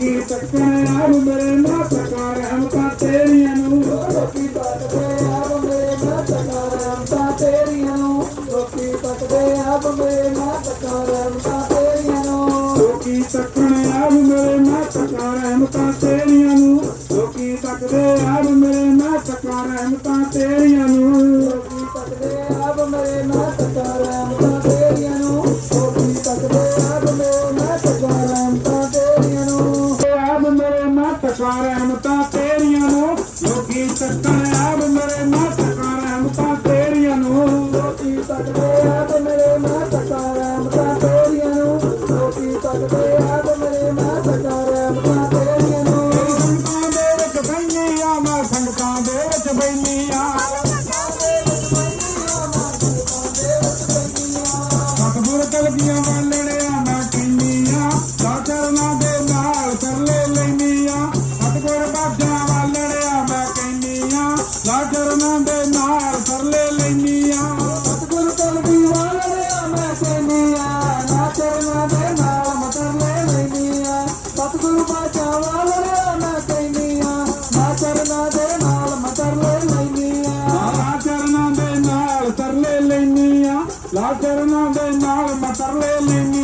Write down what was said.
ਲੋਕੀ ਤੱਕਣ ਆਬ ਮੇਰੇ ਮਾਤਕਾ ਰਹਿਮਤਾਂ ਤੇਰੀਆਂ ਨੂੰ। ਲੋਕੀ ਤੱਕਦੇ ਆਪ ਮੇਰੇ ਮਾਤਕਾ ਰਹਿਮਤਾਂ ਤੇਰੀਆਂ ਨੂੰ। ਲੋਕੀ ਤੱਕਦੇ ਆਪ ਮੇਰੇ ਮਾਤਕਾ ਰਹਿਮਤਾਂ ਤੇਰੀਆਂ ਨੂੰ ਲੋਕੀ ਤੱਕਣ ਆਬ ਮੇਰੇ ਮਾਤਕਾ ਰਹਿਮਤਾਂ ਤੇਰੀਆਂ ਨੂੰ। ਲੋਕੀ ਤੱਕਦੇ ਆਬ ਮੇਰੇ ਮਾਤਕਾ ਰਹਿਮਤਾਂ ਤੇਰੀਆਂ ਨੂੰ ਲੋਕੀ ਤੱਕਦੇ ਆਪ ਮੇਰੇ ਮਾਤਕਾ ਮੇਰੇ ਰਹਿਮਤਾਂ ਤੇਰੀਆਂ ਨੂੰ, ਲੋਕੀ ਤੱਕਣ ਆਬ ਮੇਰੇ ਮਾਤਕਾ ਰਹਿਮਤਾਂ ਤੇਰੀਆਂ ਨੂੰ। ਲੋਕੀ ਤੱਕਦੇ ਆਪ ਮੇਰੇ ਮਾਤਕਾ ਰਹਿਮਤਾਂ ਤੇਰੀਆਂ ਨੂੰ, ਲੋਕੀ ਤੱਕਦੇ ਆਪ ਮੇਰੇ ਮਾਤਕਾ ਰਹਿਮਤਾਂ ਚਰਨਾਂ ਦੇ ਨਾਲ ਕਰਲੇ ਲੈਨੀ ਆ ਸਤਿਗੁਰ ਕਲਗੀ ਵਾਲਿਆ ਮੈਂ ਕਹਿੰਨੀਆ ਨਾ ਚਰਨਾਂ ਦੇ ਨਾਲ ਮਤਰ ਲੈ ਲੈਨੀਆ ਸਤਿਗੁਰ ਬਾਚਾ ਵਾਲਿਆ ਮੈਂ ਕਹਿੰਨੀਆ ਨਾ ਚਰਨਾਂ ਦੇ ਨਾਲ ਮਤਰ ਲੈ ਲੈਨੀਆ ਲਾ ਚਰਨਾਂ ਦੇ ਨਾਲ ਤਰਲੇ ਲੈਨੀ ਆ ਲਾ ਚਰਨਾਂ ਦੇ ਨਾਲ ਮੈਂ ਤਰਲੇ ਲੈਨੀ ਆ